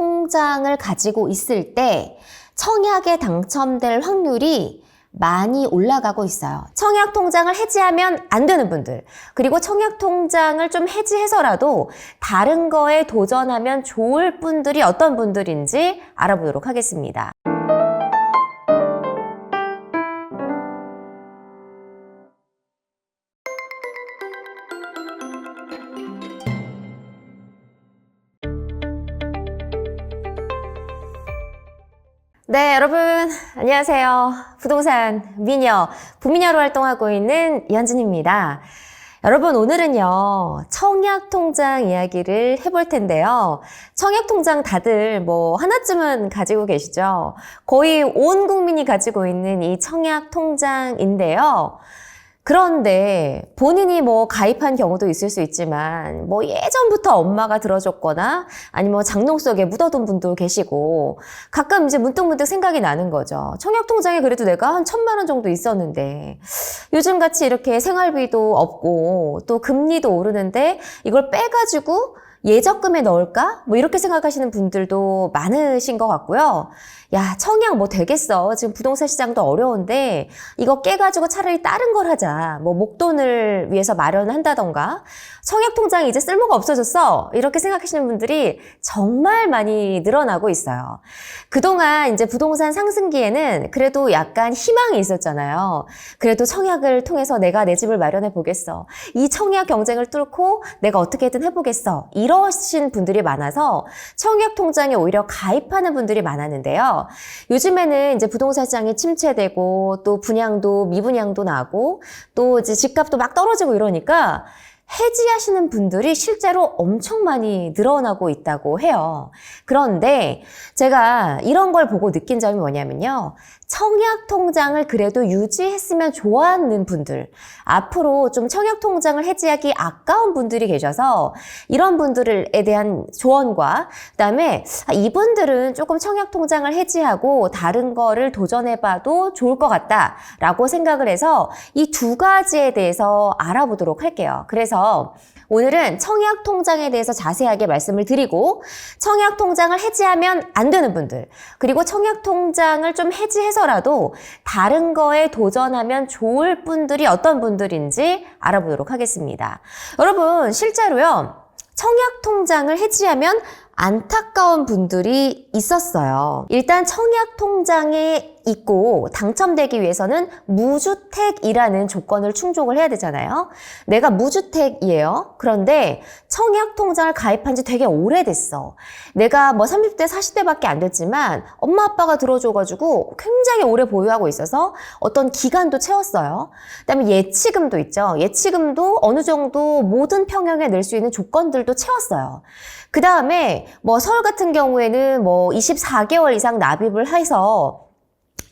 통장을 가지고 있을 때 청약에 당첨될 확률이 많이 올라가고 있어요. 청약 통장을 해지하면 안 되는 분들, 그리고 청약 통장을 좀 해지해서라도 다른 거에 도전하면 좋을 분들이 어떤 분들인지 알아보도록 하겠습니다. 네, 여러분, 안녕하세요. 부동산 미녀, 부미녀로 활동하고 있는 이현진입니다. 여러분, 오늘은요, 청약 통장 이야기를 해볼 텐데요. 청약 통장 다들 뭐, 하나쯤은 가지고 계시죠? 거의 온 국민이 가지고 있는 이 청약 통장인데요. 그런데 본인이 뭐 가입한 경우도 있을 수 있지만 뭐 예전부터 엄마가 들어줬거나 아니면 뭐 장롱 속에 묻어둔 분도 계시고 가끔 이제 문득문득 생각이 나는 거죠. 청약통장에 그래도 내가 한 천만 원 정도 있었는데 요즘 같이 이렇게 생활비도 없고 또 금리도 오르는데 이걸 빼가지고 예적금에 넣을까? 뭐 이렇게 생각하시는 분들도 많으신 것 같고요. 야, 청약 뭐 되겠어. 지금 부동산 시장도 어려운데 이거 깨가지고 차라리 다른 걸 하자. 뭐 목돈을 위해서 마련한다던가 청약 통장이 이제 쓸모가 없어졌어. 이렇게 생각하시는 분들이 정말 많이 늘어나고 있어요. 그동안 이제 부동산 상승기에는 그래도 약간 희망이 있었잖아요. 그래도 청약을 통해서 내가 내 집을 마련해 보겠어. 이 청약 경쟁을 뚫고 내가 어떻게든 해보겠어. 이러신 분들이 많아서 청약 통장에 오히려 가입하는 분들이 많았는데요. 요즘에는 이제 부동산 시장이 침체되고 또 분양도 미분양도 나고 또 이제 집값도 막 떨어지고 이러니까 해지하시는 분들이 실제로 엄청 많이 늘어나고 있다고 해요. 그런데 제가 이런 걸 보고 느낀 점이 뭐냐면요. 청약 통장을 그래도 유지했으면 좋아하는 분들, 앞으로 좀 청약 통장을 해지하기 아까운 분들이 계셔서 이런 분들에 대한 조언과 그다음에 아, 이분들은 조금 청약 통장을 해지하고 다른 거를 도전해봐도 좋을 것 같다라고 생각을 해서 이 두 가지에 대해서 알아보도록 할게요. 그래서 오늘은 청약 통장에 대해서 자세하게 말씀을 드리고 청약 통장을 해지하면 안 되는 분들 그리고 청약 통장을 좀 해지해서라도 다른 거에 도전하면 좋을 분들이 어떤 분들인지 알아보도록 하겠습니다. 여러분 실제로요. 청약 통장을 해지하면 안타까운 분들이 있었어요. 일단 청약 통장에 있고 당첨되기 위해서는 무주택이라는 조건을 충족을 해야 되잖아요. 내가 무주택이에요. 그런데 청약 통장을 가입한 지 되게 오래됐어. 내가 뭐 30대, 40대밖에 안 됐지만 엄마 아빠가 들어줘가지고 굉장히 오래 보유하고 있어서 어떤 기간도 채웠어요. 그다음에 예치금도 있죠. 예치금도 어느 정도 모든 평형에 낼 수 있는 조건들도 채웠어요. 그 다음에 뭐 서울 같은 경우에는 뭐 24개월 이상 납입을 해서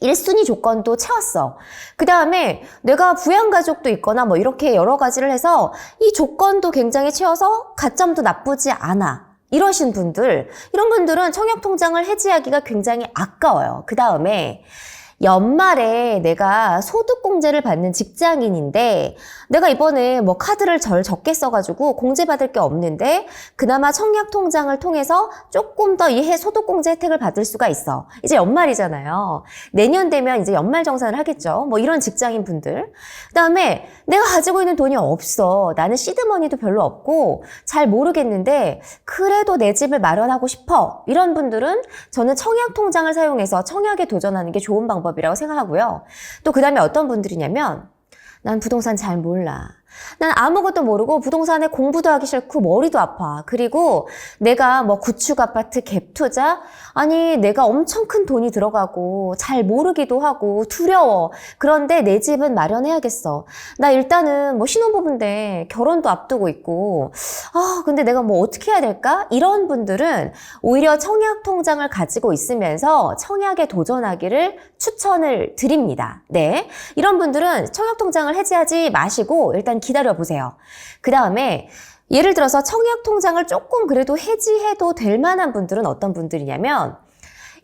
1순위 조건도 채웠어. 그 다음에 내가 부양가족도 있거나 뭐 이렇게 여러 가지를 해서 이 조건도 굉장히 채워서 가점도 나쁘지 않아. 이러신 분들, 이런 분들은 청약통장을 해지하기가 굉장히 아까워요. 그 다음에 연말에 내가 소득공제를 받는 직장인인데 내가 이번에 뭐 카드를 절 적게 써가지고 공제받을 게 없는데 그나마 청약통장을 통해서 조금 더 이 해 소득공제 혜택을 받을 수가 있어. 이제 연말이잖아요. 내년 되면 이제 연말정산을 하겠죠. 뭐 이런 직장인 분들. 그 다음에 내가 가지고 있는 돈이 없어. 나는 시드머니도 별로 없고 잘 모르겠는데 그래도 내 집을 마련하고 싶어. 이런 분들은 저는 청약통장을 사용해서 청약에 도전하는 게 좋은 방법 방법이라고 생각하고요. 또 그 다음에 어떤 분들이냐면 난 부동산 잘 몰라. 난 아무것도 모르고 부동산에 공부도 하기 싫고 머리도 아파. 그리고 내가 뭐 구축 아파트 갭 투자? 아니, 내가 엄청 큰 돈이 들어가고 잘 모르기도 하고 두려워. 그런데 내 집은 마련해야겠어. 나 일단은 뭐 신혼부부인데 결혼도 앞두고 있고, 아, 근데 내가 뭐 어떻게 해야 될까? 이런 분들은 오히려 청약 통장을 가지고 있으면서 청약에 도전하기를 추천을 드립니다. 네. 이런 분들은 청약 통장을 해지하지 마시고 일단 기다려 보세요. 그 다음에 예를 들어서 청약 통장을 조금 그래도 해지해도 될 만한 분들은 어떤 분들이냐면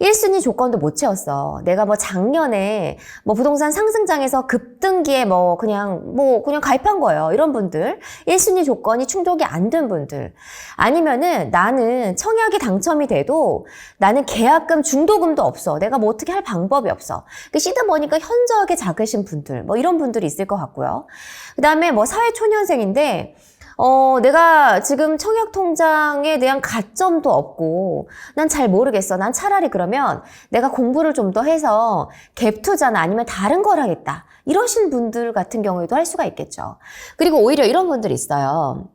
1순위 조건도 못 채웠어. 내가 뭐 작년에 뭐 부동산 상승장에서 급등기에 뭐 그냥 뭐 그냥 가입한 거예요. 이런 분들. 1순위 조건이 충족이 안 된 분들. 아니면은 나는 청약이 당첨이 돼도 나는 계약금 중도금도 없어. 내가 뭐 어떻게 할 방법이 없어. 그 시드머니가 현저하게 작으신 분들. 뭐 이런 분들이 있을 것 같고요. 그 다음에 뭐 사회초년생인데 어, 내가 지금 청약 통장에 대한 가점도 없고, 난 잘 모르겠어. 난 차라리 그러면 내가 공부를 좀 더 해서 갭 투자나 아니면 다른 걸 하겠다. 이러신 분들 같은 경우에도 할 수가 있겠죠. 그리고 오히려 이런 분들이 있어요.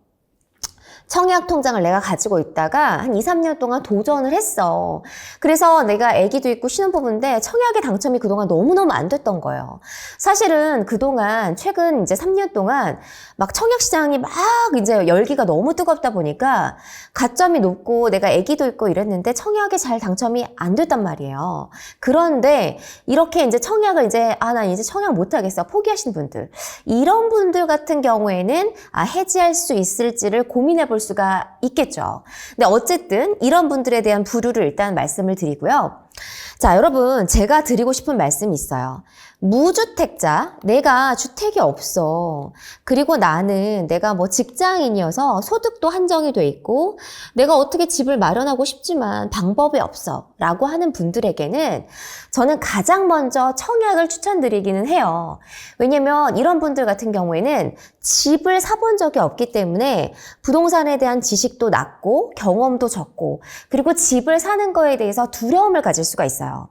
청약 통장을 내가 가지고 있다가 한 2, 3년 동안 도전을 했어. 그래서 내가 아기도 있고 신혼부부인데 청약에 당첨이 그동안 너무너무 안 됐던 거예요. 사실은 그동안 최근 이제 3년 동안 막 청약 시장이 막 이제 열기가 너무 뜨겁다 보니까 가점이 높고 내가 아기도 있고 이랬는데 청약에 잘 당첨이 안 됐단 말이에요. 그런데 이렇게 이제 청약을 이제 아, 나 이제 청약 못 하겠어. 포기하신 분들. 이런 분들 같은 경우에는 아, 해지할 수 있을지를 고민해 볼 수가 있겠죠. 근데 어쨌든 이런 분들에 대한 부류를 일단 말씀을 드리고요. 자, 여러분, 제가 드리고 싶은 말씀이 있어요. 무주택자, 내가 주택이 없어. 그리고 나는 내가 뭐 직장인이어서 소득도 한정이 돼 있고, 내가 어떻게 집을 마련하고 싶지만 방법이 없어. 라고 하는 분들에게는 저는 가장 먼저 청약을 추천드리기는 해요. 왜냐면 이런 분들 같은 경우에는 집을 사본 적이 없기 때문에 부동산에 대한 지식도 낮고 경험도 적고, 그리고 집을 사는 거에 대해서 두려움을 가질 수가 있어요.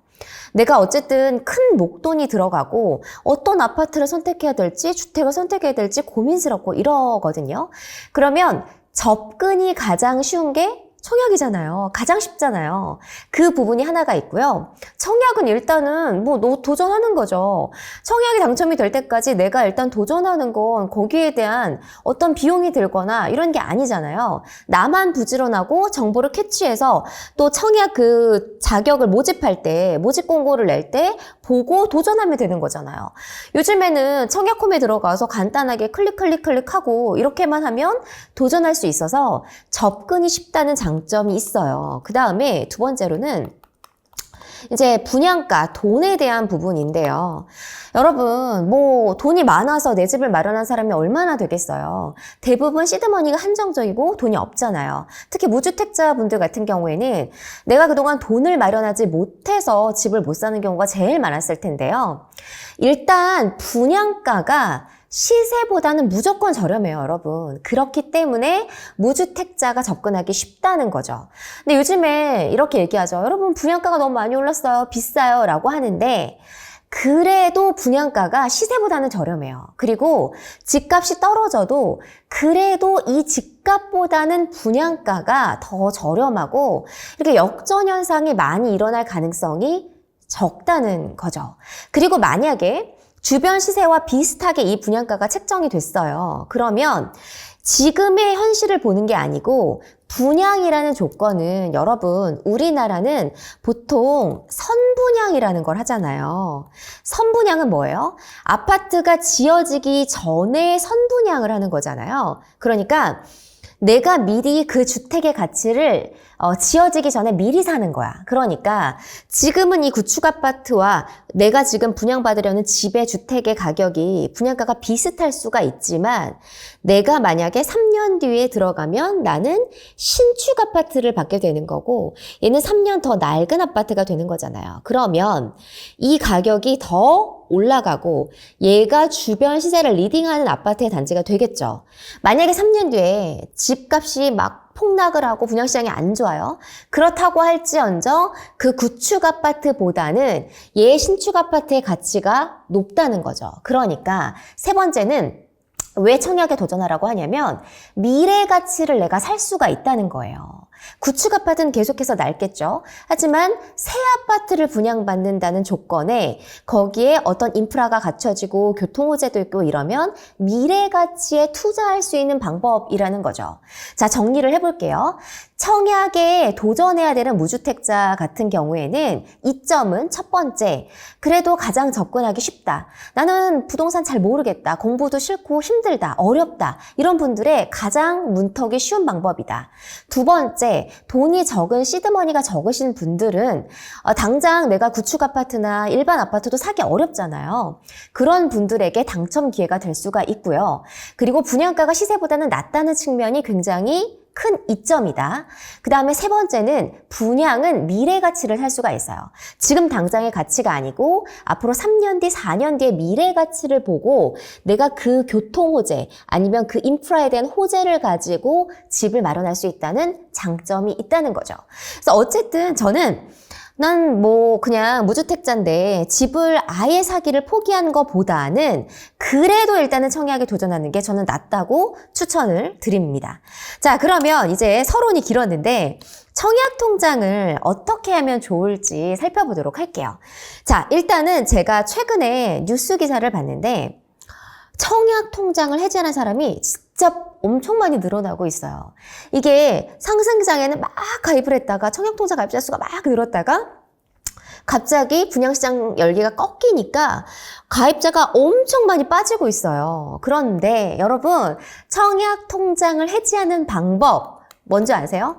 내가 어쨌든 큰 목돈이 들어가고 어떤 아파트를 선택해야 될지 주택을 선택해야 될지 고민스럽고 이러거든요. 그러면 접근이 가장 쉬운 게 청약이잖아요. 가장 쉽잖아요. 그 부분이 하나가 있고요. 청약은 일단은 뭐 도전하는 거죠. 청약이 당첨이 될 때까지 내가 일단 도전하는 건 거기에 대한 어떤 비용이 들거나 이런 게 아니잖아요. 나만 부지런하고 정보를 캐치해서 또 청약 그 자격을 모집할 때, 모집 공고를 낼 때 보고 도전하면 되는 거잖아요. 요즘에는 청약홈에 들어가서 간단하게 클릭 클릭 클릭하고 이렇게만 하면 도전할 수 있어서 접근이 쉽다는 장 점이 있어요. 그 다음에 두 번째로는 이제 분양가, 돈에 대한 부분인데요. 여러분, 뭐, 돈이 많아서 내 집을 마련한 사람이 얼마나 되겠어요? 대부분 시드머니가 한정적이고 돈이 없잖아요. 특히 무주택자 분들 같은 경우에는 내가 그동안 돈을 마련하지 못해서 집을 못 사는 경우가 제일 많았을 텐데요. 일단, 분양가가 시세보다는 무조건 저렴해요, 여러분. 그렇기 때문에 무주택자가 접근하기 쉽다는 거죠. 근데 요즘에 이렇게 얘기하죠. 여러분, 분양가가 너무 많이 올랐어요. 비싸요. 라고 하는데, 그래도 분양가가 시세보다는 저렴해요. 그리고 집값이 떨어져도 그래도 이 집값보다는 분양가가 더 저렴하고 이렇게 역전 현상이 많이 일어날 가능성이 적다는 거죠. 그리고 만약에 주변 시세와 비슷하게 이 분양가가 책정이 됐어요. 그러면 지금의 현실을 보는 게 아니고 분양이라는 조건은 여러분 우리나라는 보통 선분양이라는 걸 하잖아요. 선분양은 뭐예요? 아파트가 지어지기 전에 선분양을 하는 거잖아요. 그러니까 내가 미리 그 주택의 가치를 어, 지어지기 전에 미리 사는 거야. 그러니까 지금은 이 구축 아파트와 내가 지금 분양받으려는 집의 주택의 가격이 분양가가 비슷할 수가 있지만 내가 만약에 3년 뒤에 들어가면 나는 신축 아파트를 받게 되는 거고 얘는 3년 더 낡은 아파트가 되는 거잖아요. 그러면 이 가격이 더 올라가고 얘가 주변 시세를 리딩하는 아파트의 단지가 되겠죠. 만약에 3년 뒤에 집값이 막 폭락을 하고 분양시장이 안 좋아요. 그렇다고 할지언정 그 구축 아파트보다는 얘 신축 아파트의 가치가 높다는 거죠. 그러니까 세 번째는 왜 청약에 도전하라고 하냐면 미래 가치를 내가 살 수가 있다는 거예요. 구축 아파트는 계속해서 낡겠죠. 하지만 새 아파트를 분양받는다는 조건에 거기에 어떤 인프라가 갖춰지고 교통 호재도 있고 이러면 미래 가치에 투자할 수 있는 방법이라는 거죠. 자, 정리를 해볼게요. 청약에 도전해야 되는 무주택자 같은 경우에는 이점은 첫 번째, 그래도 가장 접근하기 쉽다. 나는 부동산 잘 모르겠다. 공부도 싫고 힘들다. 어렵다. 이런 분들의 가장 문턱이 쉬운 방법이다. 두 번째, 돈이 적은 시드머니가 적으신 분들은 어, 당장 내가 구축 아파트나 일반 아파트도 사기 어렵잖아요. 그런 분들에게 당첨 기회가 될 수가 있고요. 그리고 분양가가 시세보다는 낮다는 측면이 굉장히 큰 이점이다. 그 다음에 세 번째는 분양은 미래 가치를 살 수가 있어요. 지금 당장의 가치가 아니고 앞으로 3년 뒤, 4년 뒤의 미래 가치를 보고 내가 그 교통 호재 아니면 그 인프라에 대한 호재를 가지고 집을 마련할 수 있다는 장점이 있다는 거죠. 그래서 어쨌든 저는 난 뭐 그냥 무주택자인데 집을 아예 사기를 포기한 것보다는 그래도 일단은 청약에 도전하는 게 저는 낫다고 추천을 드립니다. 자, 그러면 이제 서론이 길었는데 청약 통장을 어떻게 하면 좋을지 살펴보도록 할게요. 자, 일단은 제가 최근에 뉴스 기사를 봤는데 청약 통장을 해지하는 사람이 진짜 엄청 많이 늘어나고 있어요. 이게 상승장에는 막 가입을 했다가 청약 통장 가입자 수가 막 늘었다가 갑자기 분양시장 열기가 꺾이니까 가입자가 엄청 많이 빠지고 있어요. 그런데 여러분, 청약 통장을 해지하는 방법 뭔지 아세요?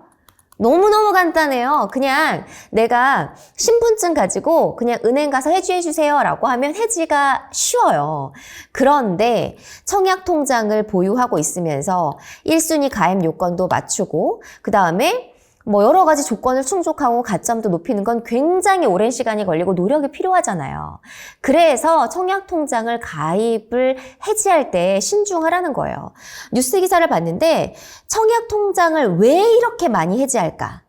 너무너무 간단해요. 그냥 내가 신분증 가지고 그냥 은행 가서 해지해 주세요 라고 하면 해지가 쉬워요. 그런데 청약 통장을 보유하고 있으면서 1순위 가입 요건도 맞추고 그 다음에 뭐 여러 가지 조건을 충족하고 가점도 높이는 건 굉장히 오랜 시간이 걸리고 노력이 필요하잖아요. 그래서 청약 통장을 가입을 해지할 때 신중하라는 거예요. 뉴스 기사를 봤는데 청약 통장을 왜 이렇게 많이 해지할까?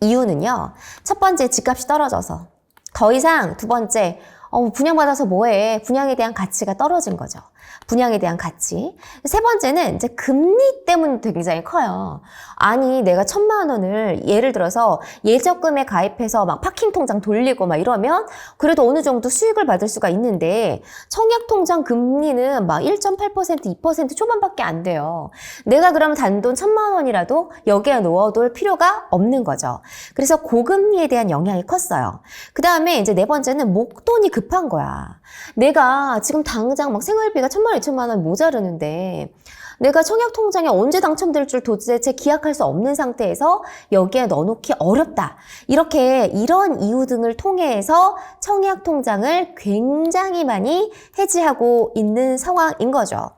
이유는요. 첫 번째 집값이 떨어져서 더 이상 두 번째 어, 분양받아서 뭐해? 분양에 대한 가치가 떨어진 거죠. 분양에 대한 가치. 세 번째는 이제 금리 때문에 굉장히 커요. 아니, 내가 천만 원을 예를 들어서 예적금에 가입해서 막 파킹 통장 돌리고 막 이러면 그래도 어느 정도 수익을 받을 수가 있는데 청약 통장 금리는 막 1.8% 2% 초반밖에 안 돼요. 내가 그러면 단돈 천만 원이라도 여기에 넣어둘 필요가 없는 거죠. 그래서 고금리에 대한 영향이 컸어요. 그 다음에 이제 네 번째는 목돈이 급한 거야. 내가 지금 당장 막 생활비가 천만 원, 이천만 원 모자르는데 내가 청약 통장에 언제 당첨될 줄 도대체 기약할 수 없는 상태에서 여기에 넣어놓기 어렵다. 이렇게 이런 이유 등을 통해서 청약 통장을 굉장히 많이 해지하고 있는 상황인 거죠.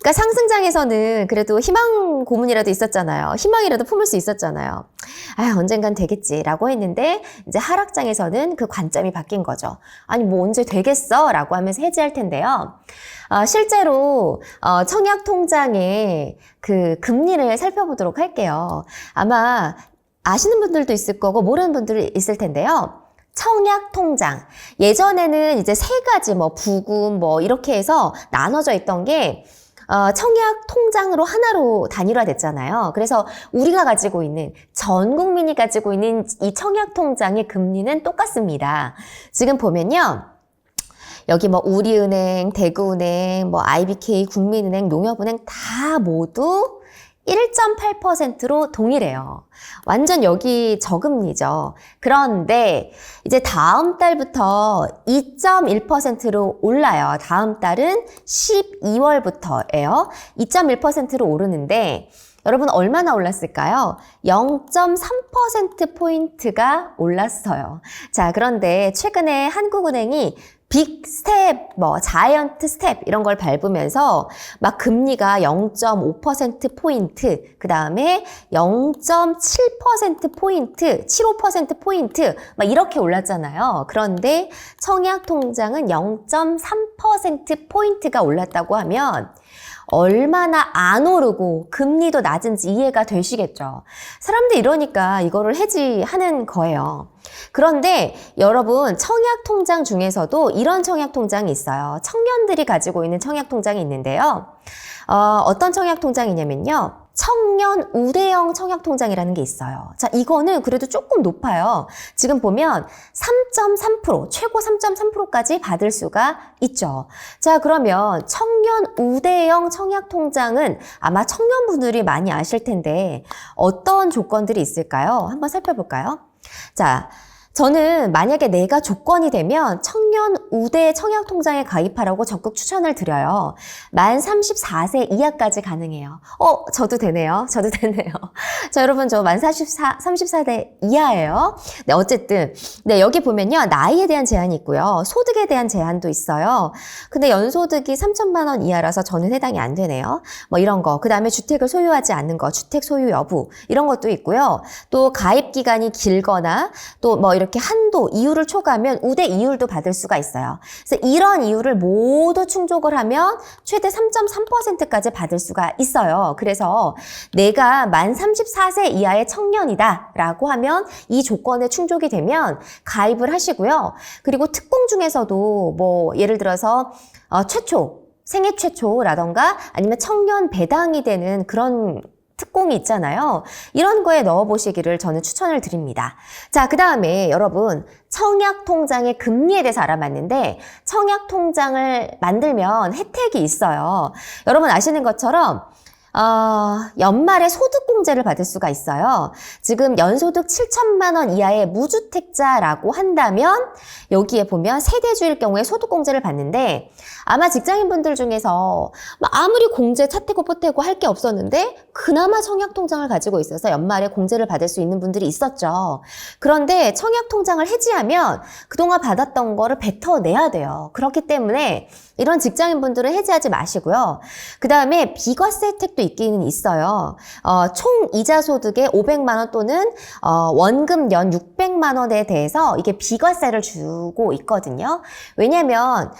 그러니까 상승장에서는 그래도 희망 고문이라도 있었잖아요. 희망이라도 품을 수 있었잖아요. 아, 언젠간 되겠지라고 했는데 이제 하락장에서는 그 관점이 바뀐 거죠. 아니 뭐 언제 되겠어? 라고 하면서 해지할 텐데요. 어, 실제로 어, 청약 통장의 그 금리를 살펴보도록 할게요. 아마 아시는 분들도 있을 거고 모르는 분들이 있을 텐데요. 청약 통장. 예전에는 이제 세 가지 뭐 부금 뭐 이렇게 해서 나눠져 있던 게 어, 청약 통장으로 하나로 단일화 됐잖아요. 그래서 우리가 가지고 있는 전 국민이 가지고 있는 이 청약 통장의 금리는 똑같습니다. 지금 보면요. 여기 뭐 우리은행, 대구은행, 뭐 IBK, 국민은행, 농협은행 다 모두 1.8%로 동일해요. 완전 여기 저금리죠. 그런데 이제 다음 달부터 2.1%로 올라요. 다음 달은 12월부터예요. 2.1%로 오르는데 여러분 얼마나 올랐을까요? 0.3%포인트가 올랐어요. 자, 그런데 최근에 한국은행이 빅 스텝, 뭐 자이언트 스텝 이런 걸 밟으면서 막 금리가 0.5% 포인트, 그 다음에 0.7% 포인트, 75% 포인트 막 이렇게 올랐잖아요. 그런데 청약 통장은 0.3% 포인트가 올랐다고 하면 얼마나 안 오르고 금리도 낮은지 이해가 되시겠죠. 사람들 이러니까 이거를 해지하는 거예요. 그런데 여러분 청약 통장 중에서도 이런 청약 통장이 있어요. 청년들이 가지고 있는 청약 통장이 있는데요. 어, 어떤 청약 통장이냐면요. 청년 우대형 청약 통장이라는 게 있어요. 자, 이거는 그래도 조금 높아요. 지금 보면 3.3%, 최고 3.3%까지 받을 수가 있죠. 자, 그러면 청년 우대형 청약 통장은 아마 청년분들이 많이 아실 텐데 어떤 조건들이 있을까요? 한번 살펴볼까요? 자, 저는 만약에 내가 조건이 되면 청년 우대 청약 통장에 가입하라고 적극 추천을 드려요. 만 34세 이하까지 가능해요. 어, 저도 되네요. 저도 되네요. 자, 여러분, 저 만 44, 34세 이하예요. 네, 어쨌든. 네, 여기 보면요. 나이에 대한 제한이 있고요. 소득에 대한 제한도 있어요. 근데 연소득이 3천만 원 이하라서 저는 해당이 안 되네요. 뭐 이런 거. 그 다음에 주택을 소유하지 않는 거, 주택 소유 여부. 이런 것도 있고요. 또 가입 기간이 길거나 또뭐 이렇게 한도, 이유를 초과하면 우대 이율도 받을 수가 있어요. 그래서 이런 이유를 모두 충족을 하면 최대 3.3%까지 받을 수가 있어요. 그래서 내가 만 34세 이하의 청년이다 라고 하면 이 조건에 충족이 되면 가입을 하시고요. 그리고 특공 중에서도 뭐 예를 들어서 어, 최초, 생애 최초라던가 아니면 청년 배당이 되는 그런 특공이 있잖아요. 이런 거에 넣어보시기를 저는 추천을 드립니다. 자, 그 다음에 여러분, 청약통장의 금리에 대해서 알아봤는데, 청약통장을 만들면 혜택이 있어요. 여러분 아시는 것처럼, 어, 연말에 소득공제를 받을 수가 있어요. 지금 연소득 7천만 원 이하의 무주택자라고 한다면 여기에 보면 세대주일 경우에 소득공제를 받는데 아마 직장인분들 중에서 뭐 아무리 공제 차태고 뽀태고 할 게 없었는데 그나마 청약통장을 가지고 있어서 연말에 공제를 받을 수 있는 분들이 있었죠. 그런데 청약통장을 해지하면 그동안 받았던 거를 뱉어내야 돼요. 그렇기 때문에 이런 직장인분들은 해지하지 마시고요. 그 다음에 비과세 혜택도 있기는 있어요. 어, 총 이자 소득의 500만 원 또는 어, 원금 연 600만 원에 대해서 이게 비과세를 주고 있거든요. 왜냐면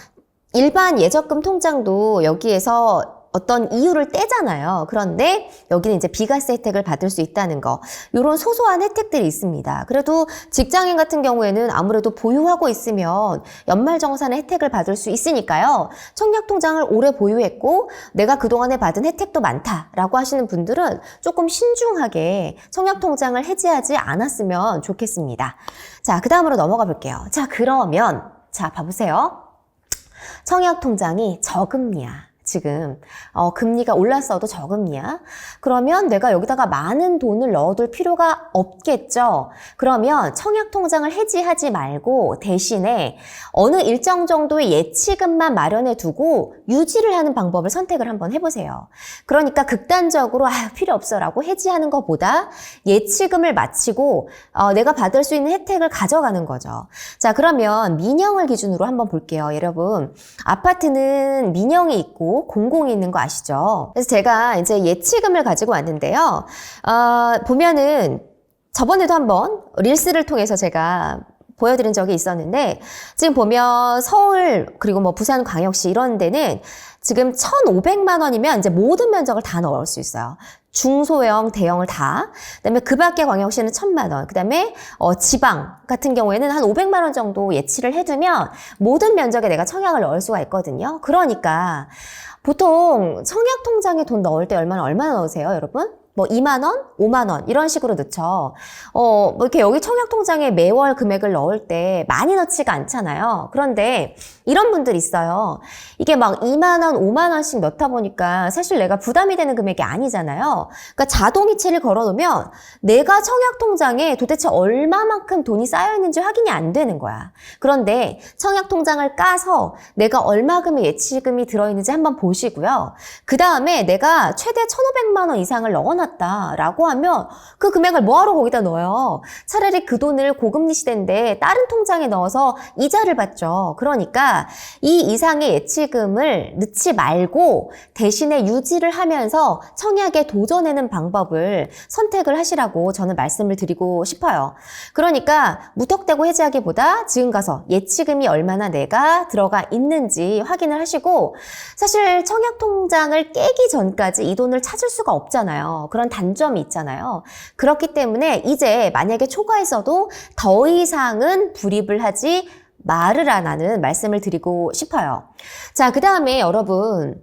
일반 예적금 통장도 여기에서 어떤 이유를 떼잖아요. 그런데 여기는 이제 비과세 혜택을 받을 수 있다는 거. 이런 소소한 혜택들이 있습니다. 그래도 직장인 같은 경우에는 아무래도 보유하고 있으면 연말정산의 혜택을 받을 수 있으니까요. 청약통장을 오래 보유했고 내가 그동안에 받은 혜택도 많다라고 하시는 분들은 조금 신중하게 청약통장을 해지하지 않았으면 좋겠습니다. 자, 그 다음으로 넘어가 볼게요. 자, 그러면 자, 봐보세요. 청약통장이 저금리야. 지금 어, 금리가 올랐어도 저금리야. 그러면 내가 여기다가 많은 돈을 넣어둘 필요가 없겠죠. 그러면 청약 통장을 해지하지 말고 대신에 어느 일정 정도의 예치금만 마련해 두고 유지를 하는 방법을 선택을 한번 해보세요. 그러니까 극단적으로 아, 필요 없어라고 해지하는 것보다 예치금을 마치고 어, 내가 받을 수 있는 혜택을 가져가는 거죠. 자 그러면 민영을 기준으로 한번 볼게요. 여러분 아파트는 민영이 있고 공공이 있는 거 아시죠? 그래서 제가 이제 예치금을 가지고 왔는데요. 어, 보면은 저번에도 한번 릴스를 통해서 제가 보여드린 적이 있었는데 지금 보면 서울 그리고 뭐 부산 광역시 이런 데는 지금 1,500만 원이면 이제 모든 면적을 다 넣을 수 있어요. 중소형, 대형을 다. 그다음에 그 밖에 광역시는 1,000만 원. 그다음에 어, 지방 같은 경우에는 한 500만 원 정도 예치를 해두면 모든 면적에 내가 청약을 넣을 수가 있거든요. 그러니까 보통 청약 통장에 돈 넣을 때 얼마나 얼마나 넣으세요, 여러분? 뭐 2만 원, 5만 원 이런 식으로 넣죠. 어, 뭐 이렇게 여기 청약 통장에 매월 금액을 넣을 때 많이 넣지가 않잖아요. 그런데 이런 분들 있어요. 이게 막 2만 원, 5만 원씩 넣다 보니까 사실 내가 부담이 되는 금액이 아니잖아요. 그러니까 자동이체를 걸어 놓으면 내가 청약 통장에 도대체 얼마만큼 돈이 쌓여 있는지 확인이 안 되는 거야. 그런데 청약 통장을 까서 내가 얼마금의 예치금이 들어 있는지 한번 보시고요. 그다음에 내가 최대 1,500만 원 이상을 넣어 놨다라고 하면 그 금액을 뭐하러 거기다 넣어요? 차라리 그 돈을 고금리 시대인데 다른 통장에 넣어서 이자를 받죠. 그러니까 이 이상의 예치금을 넣지 말고 대신에 유지를 하면서 청약에 도전하는 방법을 선택을 하시라고 저는 말씀을 드리고 싶어요. 그러니까 무턱대고 해지하기보다 지금 가서 예치금이 얼마나 내가 들어가 있는지 확인을 하시고 사실 청약 통장을 깨기 전까지 이 돈을 찾을 수가 없잖아요. 그런 단점이 있잖아요. 그렇기 때문에 이제 만약에 초과했어도 더 이상은 불입을 하지 말으라는 말씀을 드리고 싶어요. 자, 그 다음에 여러분,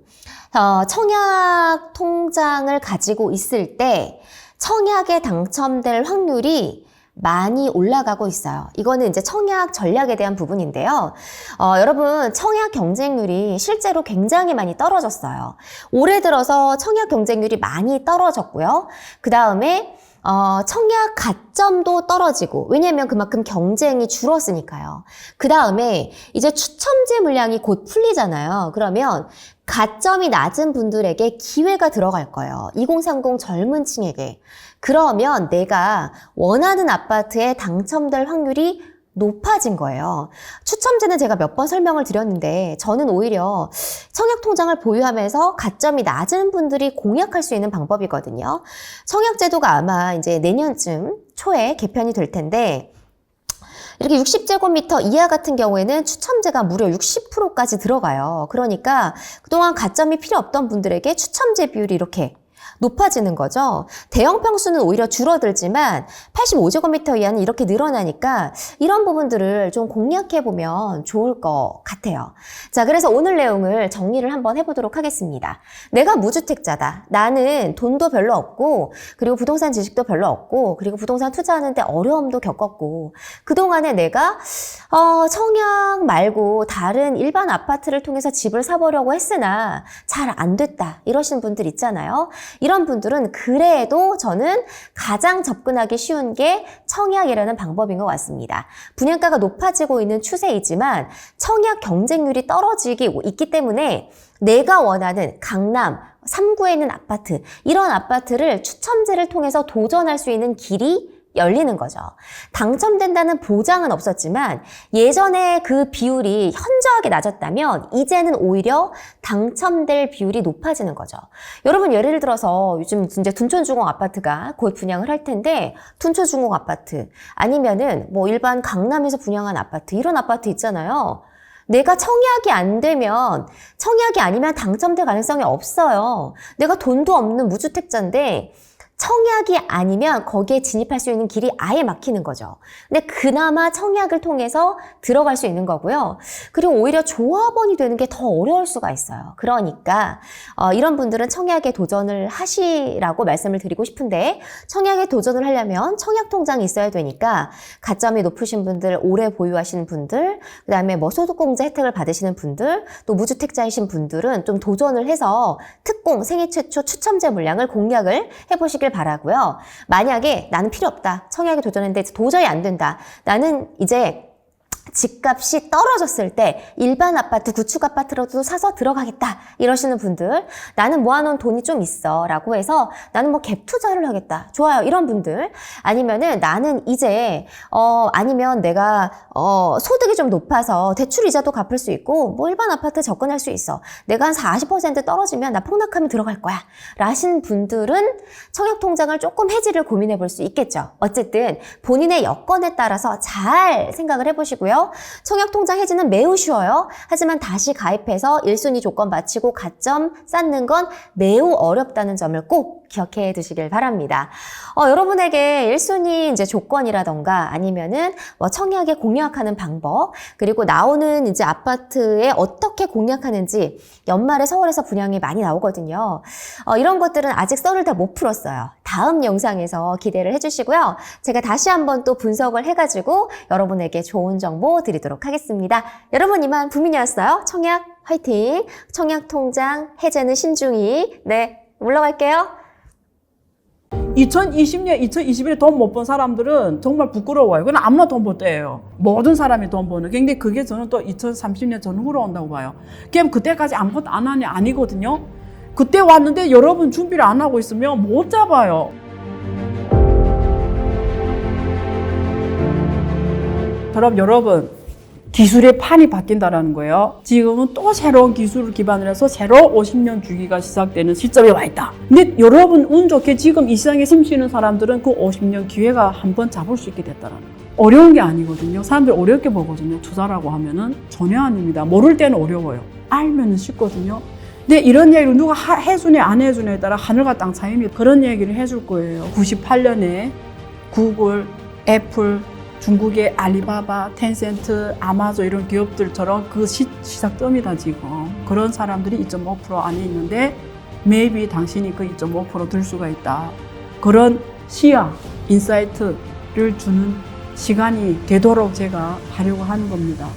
어, 청약 통장을 가지고 있을 때 청약에 당첨될 확률이 많이 올라가고 있어요. 이거는 이제 청약 전략에 대한 부분인데요. 어, 여러분, 청약 경쟁률이 실제로 굉장히 많이 떨어졌어요. 올해 들어서 청약 경쟁률이 많이 떨어졌고요. 그 다음에 어, 청약 가점도 떨어지고, 왜냐면 그만큼 경쟁이 줄었으니까요. 그 다음에 이제 추첨제 물량이 곧 풀리잖아요. 그러면 가점이 낮은 분들에게 기회가 들어갈 거예요. 2030 젊은 층에게. 그러면 내가 원하는 아파트에 당첨될 확률이 높아진 거예요. 추첨제는 제가 몇 번 설명을 드렸는데 저는 오히려 청약통장을 보유하면서 가점이 낮은 분들이 공약할 수 있는 방법이거든요. 청약제도가 아마 이제 내년쯤 초에 개편이 될 텐데 이렇게 60제곱미터 이하 같은 경우에는 추첨제가 무려 60%까지 들어가요. 그러니까 그동안 가점이 필요 없던 분들에게 추첨제 비율이 이렇게 높아지는 거죠. 대형 평수는 오히려 줄어들지만 85제곱미터 이하는 이렇게 늘어나니까 이런 부분들을 좀 공략해 보면 좋을 것 같아요. 자, 그래서 오늘 내용을 정리를 한번 해보도록 하겠습니다. 내가 무주택자다. 나는 돈도 별로 없고 그리고 부동산 지식도 별로 없고 그리고 부동산 투자하는데 어려움도 겪었고 그동안에 내가 어, 청약 말고 다른 일반 아파트를 통해서 집을 사보려고 했으나 잘 안 됐다. 이러신 분들 있잖아요. 이런 분들은 그래도 저는 가장 접근하기 쉬운 게 청약이라는 방법인 것 같습니다. 분양가가 높아지고 있는 추세이지만 청약 경쟁률이 떨어지기 있기 때문에 내가 원하는 강남 3구에 있는 아파트, 이런 아파트를 추첨제를 통해서 도전할 수 있는 길이 열리는 거죠. 당첨된다는 보장은 없었지만 예전에 그 비율이 현저하게 낮았다면 이제는 오히려 당첨될 비율이 높아지는 거죠. 여러분 예를 들어서 요즘 이제 둔촌중공 아파트가 곧 분양을 할 텐데 둔촌중공 아파트 아니면은 뭐 일반 강남에서 분양한 아파트 이런 아파트 있잖아요. 내가 청약이 안 되면 청약이 아니면 당첨될 가능성이 없어요. 내가 돈도 없는 무주택자인데 청약이 아니면 거기에 진입할 수 있는 길이 아예 막히는 거죠. 근데 그나마 청약을 통해서 들어갈 수 있는 거고요. 그리고 오히려 조합원이 되는 게 더 어려울 수가 있어요. 그러니까 어, 이런 분들은 청약에 도전을 하시라고 말씀을 드리고 싶은데 청약에 도전을 하려면 청약 통장이 있어야 되니까 가점이 높으신 분들, 오래 보유하시는 분들, 그다음에 뭐 소득공제 혜택을 받으시는 분들, 또 무주택자이신 분들은 좀 도전을 해서 특공 생애 최초 추첨제 물량을 공략을 해보시길 바라고요. 만약에 나는 필요 없다. 청약에 도전했는데 도저히 안 된다. 나는 이제 집값이 떨어졌을 때 일반 아파트, 구축 아파트로도 사서 들어가겠다 이러시는 분들 나는 모아놓은 돈이 좀 있어 라고 해서 나는 뭐 갭 투자를 하겠다 좋아요 이런 분들 아니면은 나는 이제 어 아니면 내가 어 소득이 좀 높아서 대출 이자도 갚을 수 있고 뭐 일반 아파트 접근할 수 있어. 내가 한 40% 떨어지면 나 폭락하면 들어갈 거야. 라신 분들은 청약 통장을 조금 해지를 고민해 볼 수 있겠죠. 어쨌든 본인의 여건에 따라서 잘 생각을 해보시고요 청약통장 해지는 매우 쉬워요. 하지만 다시 가입해서 1순위 조건 마치고 가점 쌓는 건 매우 어렵다는 점을 꼭 기억해 두시길 바랍니다. 어, 여러분에게 1순위 이제 조건이라던가 아니면은 뭐 청약에 공략하는 방법, 그리고 나오는 이제 아파트에 어떻게 공략하는지 연말에 서울에서 분양이 많이 나오거든요. 어, 이런 것들은 아직 썰을 다 못 풀었어요. 다음 영상에서 기대를 해주시고요. 제가 다시 한번 또 분석을 해가지고 여러분에게 좋은 정보 드리도록 하겠습니다. 여러분 이만 부민이었어요. 청약 화이팅! 청약 통장 해제는 신중히. 네, 물러갈게요. 2020년, 2021에 돈 못 번 사람들은 정말 부끄러워요. 그건 아무나 돈 못 때예요. 모든 사람이 돈 버는. 근데 그게 저는 또 2030년 전후로 온다고 봐요. 그럼 그때까지 아무것도 안 하니 아니거든요. 그때 왔는데 여러분 준비를 안 하고 있으면 못 잡아요. 그럼 여러분 기술의 판이 바뀐다라는 거예요. 지금은 또 새로운 기술을 기반으로 해서 새로 50년 주기가 시작되는 시점에 와 있다. 근데 여러분 운 좋게 지금 이 시장에 숨쉬는 사람들은 그 50년 기회가 한번 잡을 수 있게 됐다라는 거예요. 어려운 게 아니거든요. 사람들 어렵게 보거든요. 투자라고 하면은 전혀 아닙니다. 모를 때는 어려워요. 알면은 쉽거든요. 근데 이런 얘기를 누가 하- 해주네 안 해주네에 따라 하늘과 땅 차이입니다. 그런 얘기를 해줄 거예요. 98년에 구글, 애플, 중국의 알리바바, 텐센트, 아마존 이런 기업들처럼 그 시, 시작점이다 지금. 그런 사람들이 2.5% 안에 있는데 maybe 당신이 그 2.5%들 수가 있다. 그런 시야, 인사이트를 주는 시간이 되도록 제가 하려고 하는 겁니다.